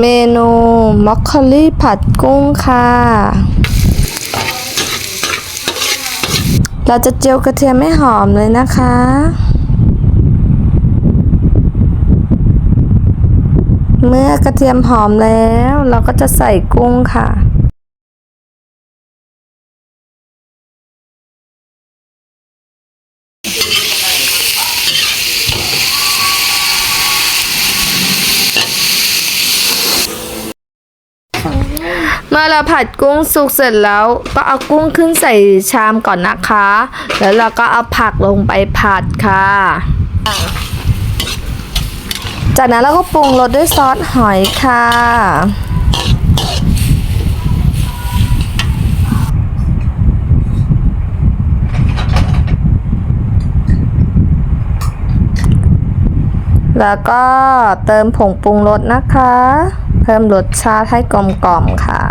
เมนูมอคคอลี่ผัดกุ้งค่ะ เราจะเจียวกระเทียมให้หอมเลยนะคะ เมื่อกระเทียมหอมแล้ว เราก็จะใส่กุ้งค่ะ เมื่อเรา ผัดกุ้งสุกเสร็จแล้ว ก็เอากุ้งขึ้นใส่ชามก่อนนะคะ แล้วเราก็เอาผักลงไปผัดค่ะ จากนั้นเราก็ปรุงรสด้วยซอสหอยค่ะ แล้วก็เติมผงปรุงรสนะคะ เพิ่มรสชาติให้กลมกล่อมค่ะ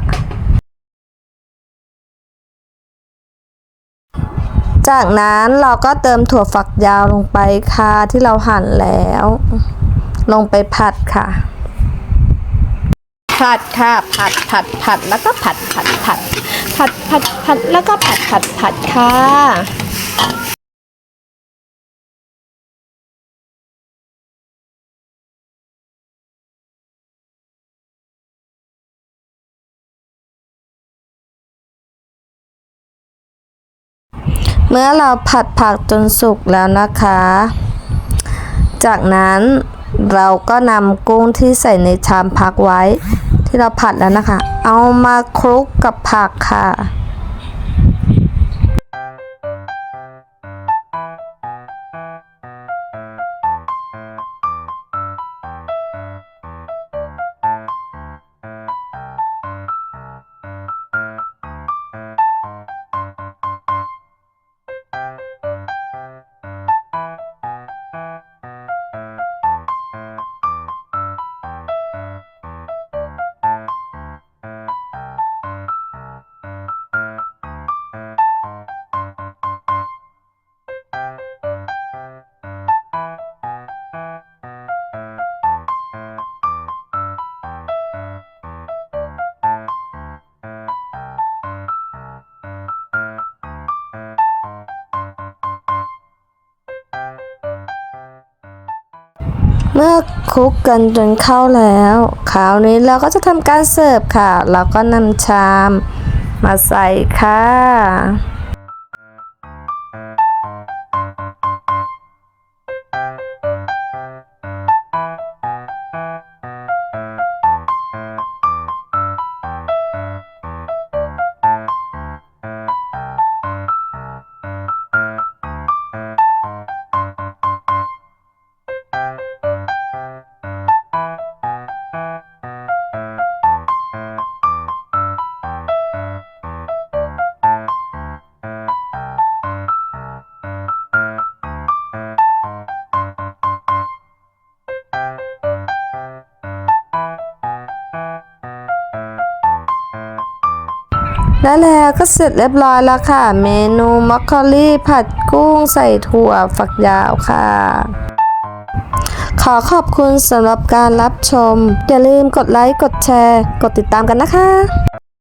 จากนั้นเราก็เติมถั่วฝักยาวลงไปค่ะที่เราหั่นแล้ว ลงไปผัดค่ะ ผัดค่ะผัดผัดผัดแล้วก็ผัดผัดผัดผัดผัดผัดแล้วก็ผัดผัดผัดค่ะ เมื่อเราผัดผักจนสุกแล้วนะคะ จากนั้นเราก็นำกุ้งที่ใส่ในชามพักไว้ ที่เราผัดแล้วนะคะ เอามาคลุกกับผักค่ะ เมื่อคลุกกันจนเข้าแล้วคราวนี้เราก็จะทำการเสิร์ฟค่ะ เราก็นำชามมาใส่ค่ะ และแล้วก็เสร็จเรียบร้อยแล้วค่ะ เมนูมัคคอลี่ผัดกุ้งใส่ถั่วฝักยาวค่ะ ขอขอบคุณสำหรับการรับชม อย่าลืมกดไลค์ กดแชร์ กดติดตามกันนะคะ